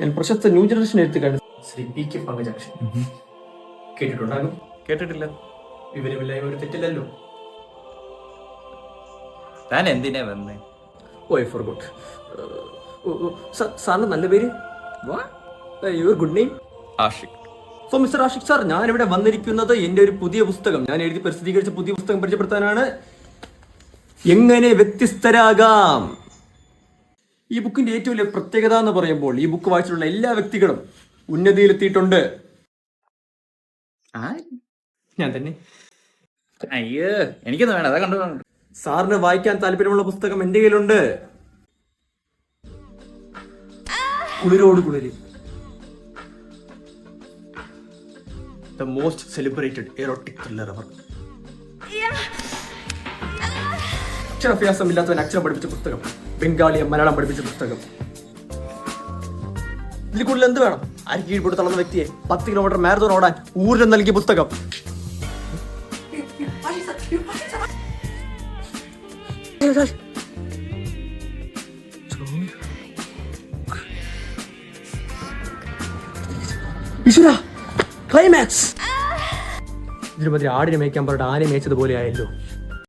ഞാൻ പ്രശസ്ത new generation എഴുത്തുകാരൻ ശ്രീ പി കെ പങ്കജാക്ഷൻ കേട്ടിട്ടുണ്ടാകും? കേട്ടിട്ടില്ല. വിവരമില്ലായ്മ ഒരു തെറ്റില്ലല്ലോ. താൻ എന്തിനാ വന്നേ? ഓ ഐ ഫോർ ഗുഡ് സാറിന് നല്ല പേര്? Your good name Ashik. So mister Ashik sir ഞാൻ ഇവിടെ വന്നിരിക്കുന്നത് എന്റെ ഒരു പുതിയ പുസ്തകം. ഞാൻ എഴുതി പ്രസിദ്ധീകരിച്ച പുതിയ പുസ്തകം പരിചയപ്പെടുത്താനാണ്. എങ്ങനെ വ്യത്യസ്തരാകാം? ഈ ബുക്കിന്റെ ഏറ്റവും വലിയ പ്രത്യേകത എന്ന് പറയുമ്പോൾ ഈ ബുക്ക് വായിച്ചിട്ടുള്ള എല്ലാ വ്യക്തികളും ഉന്നതിയിലെത്തിയിട്ടുണ്ട്. ഞാൻ തന്നെ. അയ്യോ എനിക്കൊന്നും വേണം. അതാ കണ്ടു സാറിന് വായിക്കാൻ താല്പര്യമുള്ള പുസ്തകം എന്റെ കയ്യിലുണ്ട്. കുളിരോട് കുളിര്. The most celebrated erotic thriller അവർ അക്ഷരാഭ്യാസം ഇല്ലാത്തവൻ അക്ഷരം പഠിപ്പിച്ച പുസ്തകം. ബംഗാളിയെ മലയാളം പഠിപ്പിച്ച പുസ്തകം. ഇതിൽ കൂടുതൽ എന്ത് വേണം? അരി കീഴ്പോട്ട് തളർന്ന വ്യക്തിയെ പത്ത് കിലോമീറ്റർ മാരത്തോൺ ഓടാൻ ഊർജം നൽകിയ പുസ്തകം. ക്ലൈമാക്സ് മതി ആടിനെ മേയ്ക്കാൻ പറഞ്ഞിട്ട് ആനയെ മേച്ചതുപോലെ ആയല്ലോ